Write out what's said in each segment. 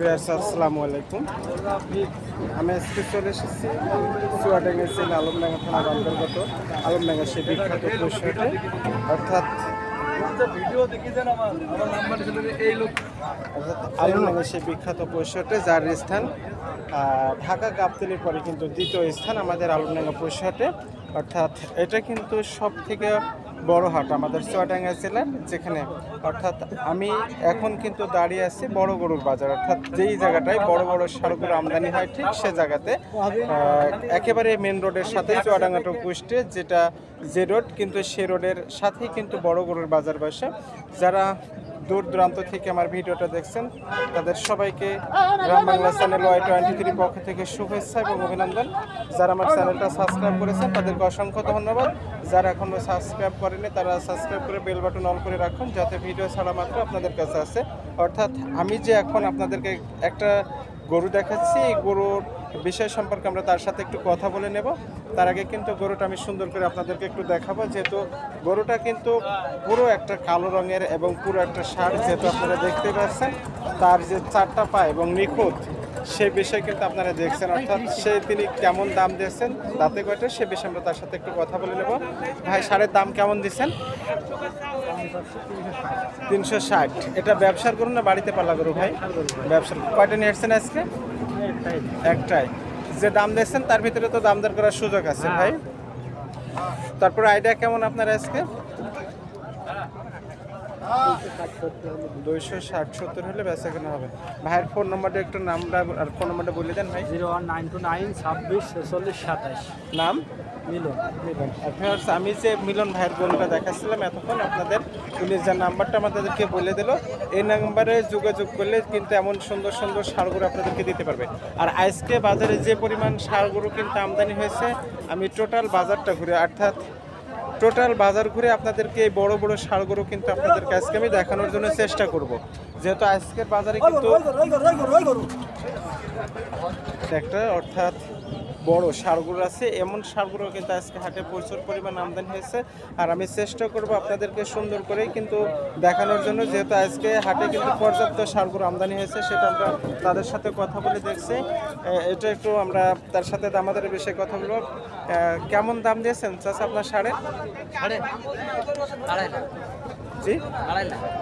প্রিয়ার্স আসসালামু আলাইকুম। আমি আজকে চলে এসেছি চুয়াডাঙ্গা জেলা আলমডাঙ্গা থানার অন্তর্গত আলমডাঙ্গা সে বিখ্যাত পরিষদে অর্থাৎ আলমডাঙ্গা সে বিখ্যাত পরিষদে যার স্থান ঢাকা গাবতলির পরে কিন্তু দ্বিতীয় স্থান আমাদের আলমডাঙ্গা পরিষদে অর্থাৎ এটা কিন্তু সব থেকে বড় হাট আমাদের চুয়াডাঙ্গা জেলার যেখানে অর্থাৎ আমি এখন কিন্তু দাঁড়িয়ে আছি বড় গরুর বাজার, অর্থাৎ যেই জায়গাটায় বড় বড় সারগুলো আমদানি হয়, ঠিক সে জায়গাতে। একেবারে মেন রোডের সাথে চুয়াডাঙ্গা টু কুষ্টে যেটা যে রোড কিন্তু সে রোডের সাথেই কিন্তু বড় গরুর বাজার বসে। যারা দূর দূরান্ত থেকে আমার ভিডিওটা দেখছেন। তাদের সবাইকে Gram Bangla channel Y twenty three পক্ষ থেকে শুভেচ্ছা এবং অভিনন্দন। যারা আমার চ্যানেলটা সাবস্ক্রাইব করেছেন, তাদেরকে অসংখ্য ধন্যবাদ। যারা এখনও সাবস্ক্রাইব করেনি তারা সাবস্ক্রাইব করে বেল বাটন অন করে রাখুন, যাতে ভিডিও ছাড়া মাত্র আপনাদের কাছে আসে। অর্থাৎ আমি যে এখন আপনাদেরকে একটা গরু দেখাচ্ছি। এই গরুর বিষয় সম্পর্কে আমরা তার সাথে একটু কথা বলে নেব। তার আগে কিন্তু গরুটা আমি সুন্দর করে আপনাদেরকে একটু দেখাবো। যেহেতু গরুটা কিন্তু পুরো একটা কালো রঙের এবং পুরো একটা সার যেহেতু আপনারা দেখতে পাচ্ছেন, তার যে চারটা পা এবং নিখুঁত সেই বিষয়ে কিন্তু আপনারা দেখছেন অর্থাৎ সে তিনি কেমন দাম দিয়েছেন দাঁতে কয়টা সে বিষয়ে আমরা তার সাথে একটু কথা বলে নেব। ভাই সারের দাম কেমন দিচ্ছেন তিনশো ষাট। এটা ব্যবসার করুন না বাড়িতে পাল্লা করু ভাই? ব্যবসার কয়টা নিয়ে আসছেন আজকে? একটাই। যে দাম দিয়েছেন তার ভিতরে তো দাম দর করার সুযোগ আছে ভাই। তারপর আইডিয়া কেমন আপনার আজকে? দুইশো ষাট সত্তর হলে বেচা কেনা হবে। ভাইয়ের ফোন নাম্বারটা একটু নামটা আর ফোন নাম্বারটা বলে দেন ভাই। Zero one nine two nine ছাব্বিশ ছেচল্লিশ সাতাশ নাম? মিলন। মিলন। আর আমি যে মিলন ভাইয়ের গরুটা দেখাচ্ছিলাম এতক্ষণ আপনাদের উনি যে নাম্বারটা আমাদেরকে বলে দিল এই নাম্বারে যোগাযোগ করলে কিন্তু এমন সুন্দর সুন্দর সারগুলো আপনাদেরকে দিতে পারবে। আর আজকে বাজারে যে পরিমাণ সারগুলো কিন্তু আমদানি হয়েছে আমি টোটাল বাজারটা ঘুরে অর্থাৎ টোটাল বাজার ঘুরে আপনাদেরকে এই বড় বড় সারগুলো কিন্তু আপনাদেরকে আজকে আমি দেখানোর জন্য চেষ্টা করব। যেহেতু আজকের বাজারে কিন্তু একটা অর্থাৎ বড় সারগুলো আছে। এমন সারগুলো কিন্তু আজকে হাটে প্রচুর পরিমাণ আমদানি হয়েছে। আর আমি চেষ্টা করব আপনাদেরকে সুন্দর করে কিন্তু দেখানোর জন্য, যেহেতু আজকে হাটে কিন্তু পর্যাপ্ত সারগুলো আমদানি হয়েছে, সেটা আমরা তাদের সাথে কথা বলে দেখছি। এটা একটু আমরা তার সাথে আমাদের বিষয়ে কথা বলব। কেমন দাম দিয়েছেন চাষা আপনার সাড়ে? জি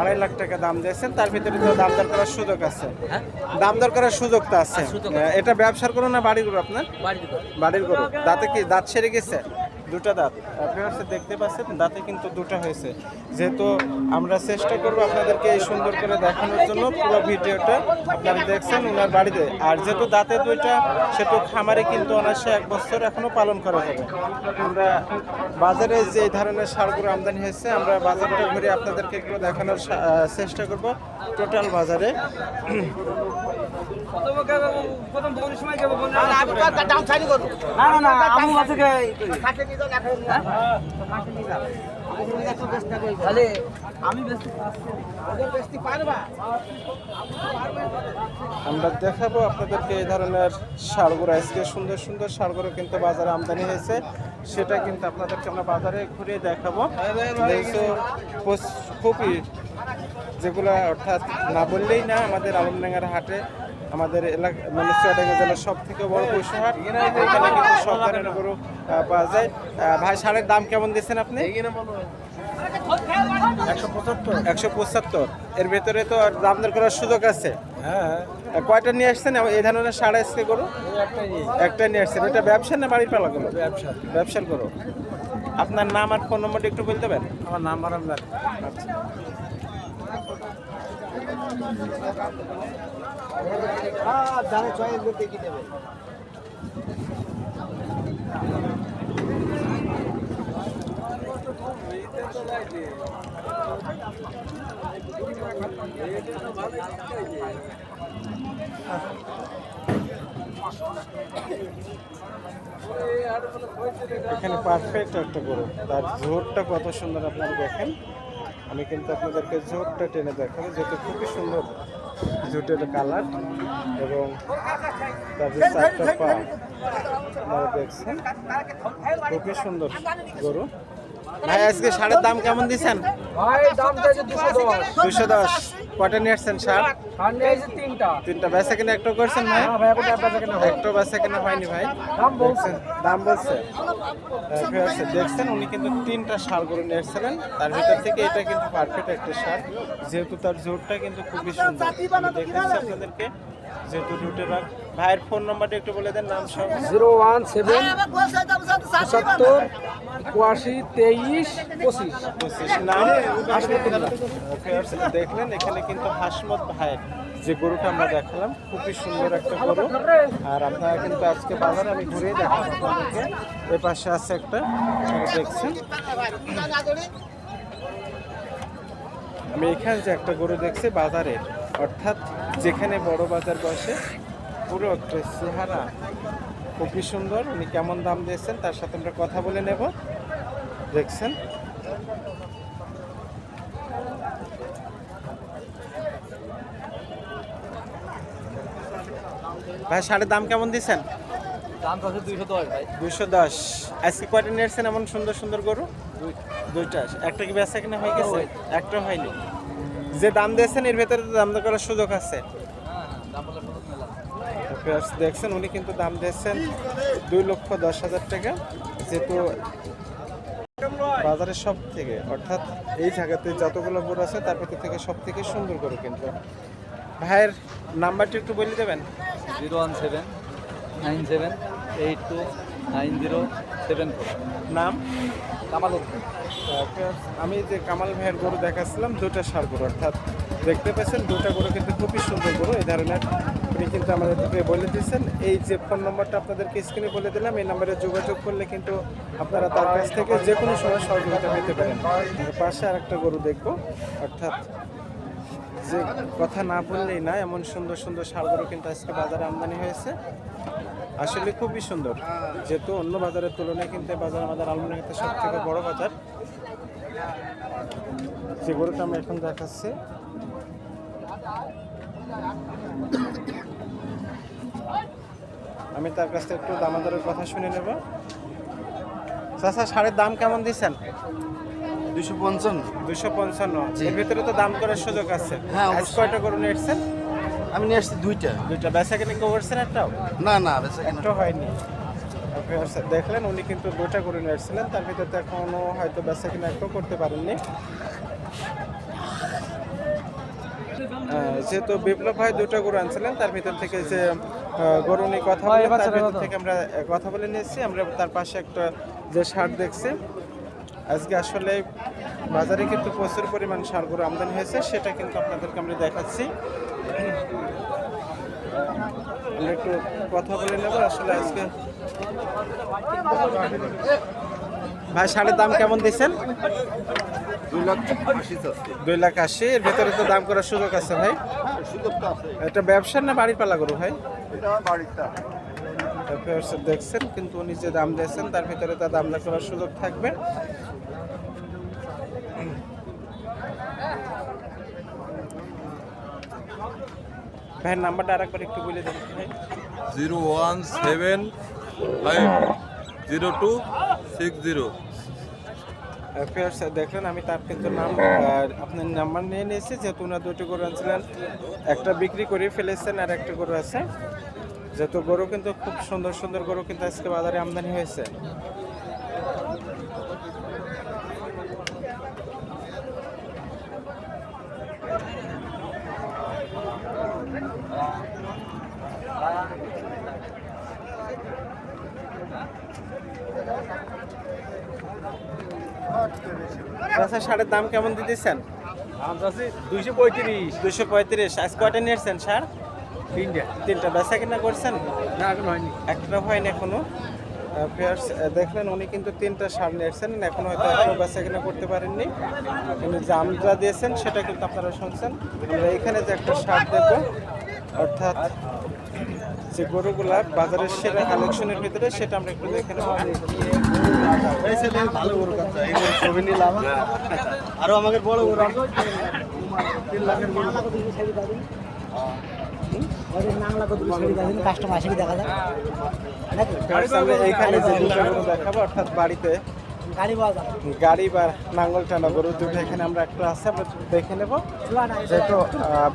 আড়াই লাখ। টাকা দাম দিয়েছেন তার ভিতরে তো দাম দর করার সুযোগ আছে। হ্যাঁ। দাম দর করার সুযোগ তো আছে। এটা ব্যবসার করো না বাড়ির গরু আপনার? বাড়ি বাড়ির গরু। দাঁতে কি দাঁত সেরে গেছে? দুটো দাঁত। আপনারা দেখতে পাচ্ছেন, দাঁতে কিন্তু দুটো হয়েছে। যেহেতু আমরা চেষ্টা করব আপনাদেরকে এই সুন্দর করে দেখানোর জন্য, পুরো ভিডিওটা আপনারা দেখছেন ওনার বাড়িতে। আর যেহেতু দাঁতে দুইটা, সেহেতু খামারে কিন্তু অনায়াসে এক বছর এখনও পালন করা যাবে। আমরা বাজারে যে ধরনের সারগুলো আমদানি হয়েছে, আমরা বাজারটা ঘুরে আপনাদেরকে একটু দেখানোর চেষ্টা করব। টোটাল বাজারে। আমরা দেখাবো আপনাদেরকে এই ধরনের সারগুলো আজকে সুন্দর সুন্দর সারগুলো কিন্তু বাজারে আমদানি হয়েছে। সেটা কিন্তু আপনাদেরকে আমরা বাজারে ঘুরে দেখাবো। খুবই যেগুলো অর্থাৎ না বললেই না, আমাদের আলমডাঙ্গার হাটে আমাদের এলাকা মানে চুয়াডাঙ্গা জেলার সব থেকে বড় পশুহাট এখানে কিন্তু সব ধরনের গরু পাওয়া যায়। ভাই সারের দাম কেমন দিচ্ছেন আপনি? একশো পঁচাত্তর। এর ভেতরে তো আর দাম দর করার সুযোগ আছে। হ্যাঁ। কয়টা নিয়ে আসছেন? এই ধরনের সাড়ে আজকে করো একটাই একটা নিয়ে আসছেন। এটা ব্যবসা না বাড়ির পালা করো ব্যবসা। ব্যবসার করো আপনার নাম আর ফোন নম্বরটা একটু বলতে পারেন? আমার নাম আপনার আচ্ছা। এখানে পারফেক্ট একটা গরু। তার জোরটা কত সুন্দর আপনারা দেখেন। আমি কিন্তু আপনাদেরকে জোরটা টেনে দেখাবো, যেহেতু খুবই সুন্দর ঝোটের কালার এবং তার যে চারটা পা আপনারা দেখছেন। খুবই সুন্দর গরু। ভাই আজকে সারের দাম কেমন দিচ্ছেন? দুশো দশ। কয়টা নিয়ে আসছেন সার সামনে এই যে তিনটা। তিনটা। বেচা কিনা একটা করছেন ভাই? হ্যাঁ ভাই এখন একটা বেচা কিনা হয়নি ভাই? দাম বলছেন দাম বলছে। দেখছেন উনি কিন্তু তিনটা সার গরু নিয়ে এসেছিলেন তার ভিতর থেকে এটা কিন্তু পারফেক্ট একটা সার। যেহেতু তার জোরটা কিন্তু খুবই সুন্দর। দেখাচ্ছি আপনাদেরকে যেহেতু দুটো রাখ ভাইয়ের ফোন নাম্বারটা একটু বলে দেন নাম সব জিরো ওয়ান সেভেন একাশি তেইশ, পঁচিশ। পঁচিশ। নাম দেখলেন, এখানে কিন্তু হাসমত ভাইয়ের যে গরুটা আমরা দেখালাম, খুবই সুন্দর একটা গরু। আর আপনারা কিন্তু আজকে বাজারে আমি ঘুরে দেখাবো আপনাদেরকে। এ পাশে আছে একটা দেখছেন। আমি এখানে যে একটা গরু দেখছি, বাজারে, অর্থাৎ যেখানে বড় বাজার বসে, পুরো একটা চেহারা। খুবই সুন্দর উনি কেমন দাম দিয়েছেন তার সাথে আমরা কথা বলে নেব। দেখছেন? ভাই শাড়ির দাম কেমন দিচ্ছেন দাম আছে দুইশো দশ ভাই। দুইশো দশ। আজকে কয়টা নিয়েছেন এমন সুন্দর সুন্দর গরু? দুইটা। একটা কি বেচা কিনা হয়ে গেছে? একটা হয়নি। যে দাম দিয়েছেন এর ভেতরে তো দাম করার সুযোগ আছে। Viewers, দেখছেন উনি কিন্তু দাম দিয়েছেন দুই লক্ষ দশ হাজার টাকা যেহেতু বাজারের সব থেকে অর্থাৎ এই জায়গাতে যতগুলো গরু আছে তার ভিতর থেকে সব থেকে সুন্দর গরু কিন্তু। ভাইয়ের নাম্বারটি একটু বলে দেবেন? Zero one seven nine seven eight two nine zero seven four. নাম? কামাল আমি যে কামাল ভাইয়ের গরু দেখাচ্ছিলাম দুটা সার গরু অর্থাৎ দেখতে পাচ্ছেন দুটা গরু কিন্তু খুবই সুন্দর গরু এই ধরনের উনি কিন্তু আমাদেরকে বলে দিয়েছেন। এই যে ফোন নম্বরটা আপনাদেরকে স্ক্রিনে বলে দিলাম, এই নম্বরে যোগাযোগ করলে কিন্তু আপনারা তার কাছ থেকে যে কোনো সময় সহযোগিতা পেতে পারেন। পাশে আর একটা গরু দেখব। অর্থাৎ যে কথা না বললেই না, এমন সুন্দর সুন্দর সার গরু কিন্তু আজকে বাজারে আমদানি হয়েছে। আসলে খুবই সুন্দর। যেহেতু অন্য বাজারের তুলনায় কিন্তু বাজার আমাদের আলমনাগাতে সব থেকে বড় বাজার। যে গরুটা আমরা এখন দেখাচ্ছি। আমি তার কাছ থেকে একটু দামাদারের কথা শুনে নেব। চাষা সারের দাম কেমন দিচ্ছেন? দুশো পঞ্চান্ন। দুশো পঞ্চান্ন। এর ভিতরে তো দাম করার সুযোগ আছে। হ্যাঁ, আজ। কয়টা গরু নিয়ে এসছেন? আমি নিয়ে আসছি দুইটা। দুইটা। বেচা কিনে করছেন একটাও? না না বেচা কেনা হয়নি। দেখলেন উনি কিন্তু দুটা করে নিয়ে এসেছিলেন। তার ভিতরে তো এখনও হয়তো বেচা কিনা একটাও করতে পারেননি। যেহেতু বিপ্লব ভাই দুটো গরু আনছিলেন তার ভিতর থেকে যে গরু নিয়ে কথা বলে তার ভিতর থেকে আমরা কথা বলে নিয়েছি। আমরা তার পাশে একটা যে সার দেখছি। আজকে আসলে বাজারে কিন্তু প্রচুর পরিমাণ সার গরু আমদানি হয়েছে সেটা কিন্তু আপনাদেরকে আমরা দেখাচ্ছি। আমরা একটু কথা বলে নেব। আসলে আজকে ভাই শাড়ির দাম কেমন দিচ্ছেন? দুই লাখ আশি এর ভেতরে তো দাম করার সুযোগ আছে ভাই। সুযোগ তো এটা ব্যবসার না বাড়ির পালা গরু ভাই? দেখছেন কিন্তু উনি যে দাম দিয়েছেন তার ভিতরে তার দাম না করার সুযোগ থাকবে। ভাইয়ের নাম্বারটা আরেকবার একটু বলে দেন ভাই। Zero one seven five zero two six zero. Fair দেখলেন আমি তার কিন্তু নাম আর আপনার নাম্বার নিয়ে নিয়েছি যেহেতু ওনার দুটো গরু আনছিলেন একটা বিক্রি করে ফেলেছেন আর একটা গরু আছে। যেহেতু গরু কিন্তু খুব সুন্দর সুন্দর গরু কিন্তু আজকে বাজারে আমদানি হয়েছে। আচ্ছা সারের দাম কেমন দিতেছেন দুইশো পঁয়ত্রিশ। পঁয়ত্রিশ। আজ কয়টা নিয়েছেন স্যার তিনটা। তিনটা। বেচা কিনা করছেন? না এখন হয়নি। একটা হয়নি এখনও। পেয়ার্স দেখলেন উনি কিন্তু তিনটা সার নিয়েছেন এখনও হয়তো এখনও বেচা কিনা করতে পারেননি। যে দিয়েছেন সেটা কিন্তু আপনারা শুনছেন। আমরা এখানে যে একটা সার দেখব অর্থাৎ যে গরুগুলা বাজারের সেরা কালেকশনের ভিতরে সেটা আমরা একটু দেখে নেব। এই ছেলে ভালো গরু কাচ্চা এই গরু ছবি নিলাম আরও আমাকে বড় গরু। তিন লাখের এইখানে যে দুটো দেখাবো অর্থাৎ বাড়িতে গাড়ি বা নাঙ্গল টানা গরু দুটো এখানে আমরা একটু আছে আমরা দেখে নেব। যেহেতু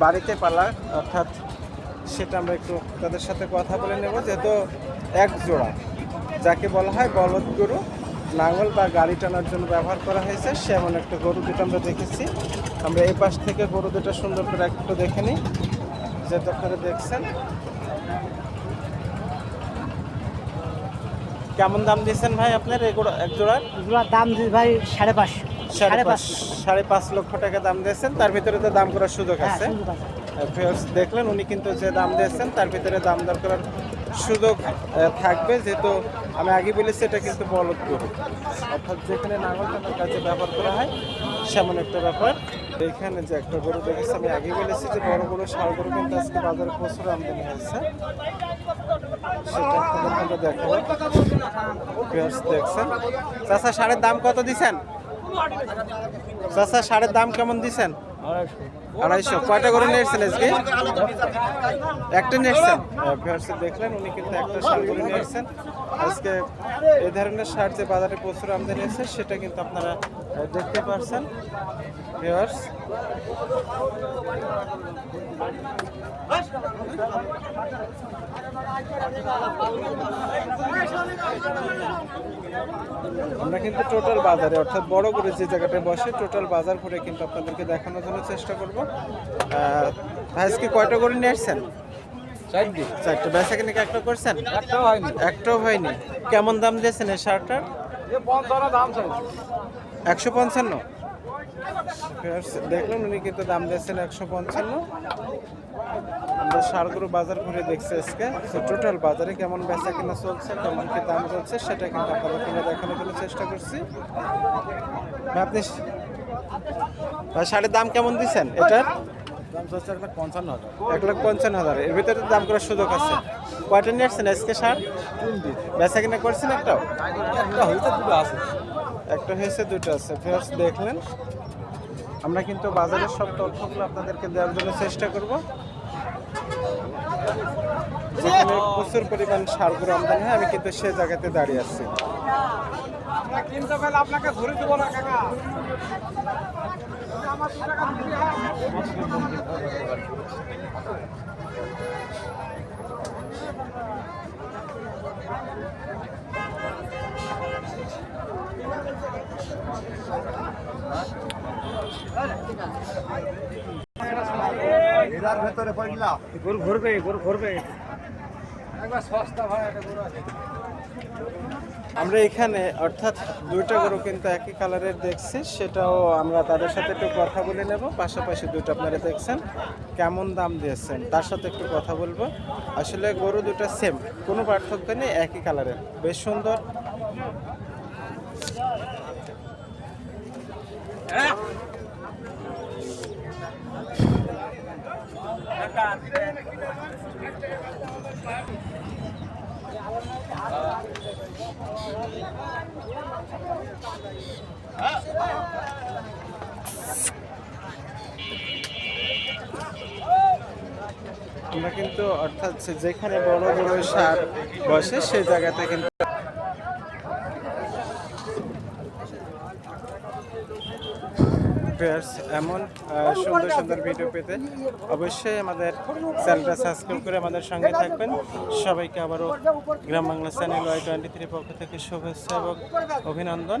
বাড়িতে পালা অর্থাৎ সেটা আমরা একটু তাদের সাথে কথা বলে নেব যেহেতু এক জোড়া। যাকে বলা হয় বলদ গরু লাঙল বা গাড়ি টানার জন্য ব্যবহার করা হয়েছে সেমন একটা গরু দুটো আমরা দেখেছি। আমরা এই পাশ থেকে গরু দুটো সুন্দর করে একটু দেখে নিই। যেহেতু আপনারা দেখছেন। কেমন দাম দিয়েছেন ভাই আপনার এক জোড়ার? এগুলোর দাম দিই ভাই সাড়ে পাঁচশো। সাড়ে পাঁচ সাড়ে পাঁচ লক্ষ টাকা দাম দিয়েছেন। তার ভিতরে তো দাম করার সুযোগ হ্যাঁ আছে। ভিউয়ার্স দেখলেন, উনি কিন্তু যে দাম দিয়েছেন, তার ভিতরে দাম দর করার সুযোগ থাকবে। যেহেতু আমি আগে বলেছি, এটা কিন্তু বলদ অর্থাৎ যেখানে নাঙল টানার কাজে ব্যবহার করা হয়, সেমন একটা ব্যাপার। এখানে যে একটা গরু দেখেছি, আমি আগে বলেছি যে বড় বড় ষাড় গরু কিন্তু আজকে বাজারে প্রচুর আমদানি হয়েছে। সেটা দেখাবো। দেখছেন। চাষা সারের দাম কত দিছেন চাষা সারের দাম কেমন দিছেন আড়াইশো। কয়টা করে নিয়েছেন আজকে? একটা নিয়েছেন? দেখলেন উনি কিন্তু একটা সার করে নিয়েছেন। আজকে এই ধরনের সার যে বাজারে প্রচুর আমদানি আছে, সেটা কিন্তু আপনারা দেখতে পারছেন। আমরা কিন্তু টোটাল বাজারে, অর্থাৎ বড় করে যে জায়গাটায় বসে, টোটাল বাজার ঘুরে কিন্তু আপনাদেরকে দেখানোর জন্য চেষ্টা করব। আজকে কয়টা করে নিয়ে আসছেন? চারটি বেচা কিনে একটা করছেন? একটাও হয়নি। একটাও হয়নি। কেমন দাম দিয়েছেন এই শার্টটার? একশো পঞ্চান্ন? দেখলাম উনি কিন্তু দাম দিয়েছেন একশো পঞ্চান্ন। আমরা সারগুলো বাজার ঘুরে দেখছি আজকে। তো টোটাল বাজারে কেমন বেচা কিনা চলছে কেমন কি দাম চলছে সেটা কিন্তু আপনাদের কিনে দেখানোর জন্য চেষ্টা করছি। আপনি শাড়ির দাম কেমন দিচ্ছেন এটার? দাম পঞ্চান্ন হাজার। এক লাখ পঞ্চান্ন হাজার। এর ভিতরে দাম করার সুযোগ আছে। কয়টা নিয়ে আসছেন আজকে সার? বেচা কিনা করছেন একটাও? একটা দুটো আছে। একটা হয়েছে দুটো আছে। দেখলেন। আমরা কিন্তু বাজারের সব তথ্যগুলো আপনাদেরকে দেওয়ার জন্য চেষ্টা করব। যেখানে প্রচুর পরিমাণ সারগুলো আমদানি হয় আমি কিন্তু সে জায়গাতে দাঁড়িয়ে আছি। আপনাকে ধরে দেবো না কাকা। এটার ভেতরে পড়লা। গরু ঘুরবে গরু ঘুরবে। একবার সস্তা ভাই একটা গরু আছে। আমরা এখানে, অর্থাৎ দুইটা গরু কিন্তু একই কালারের দেখছি, সেটাও আমরা তাদের সাথে একটু কথা বলে নেব। পাশাপাশি দুটো আপনারা দেখছেন, কেমন দাম দিয়েছেন, তার সাথে একটু কথা বলব। আসলে গরু দুটো সেম কোনো পার্থক্য নেই, একই কালারের। বেশ সুন্দর। কিন্তু অর্থাৎ যেখানে বড় বড় সার বসে সেই জায়গাতে কিন্তু এমন সুন্দর সুন্দর ভিডিও পেতে অবশ্যই আমাদের চ্যানেলটা সাবস্ক্রাইব করে আমাদের সঙ্গে থাকবেন। সবাইকে আবারও Gram Bangla channel Y twenty three পক্ষ থেকে শুভেচ্ছা এবং অভিনন্দন।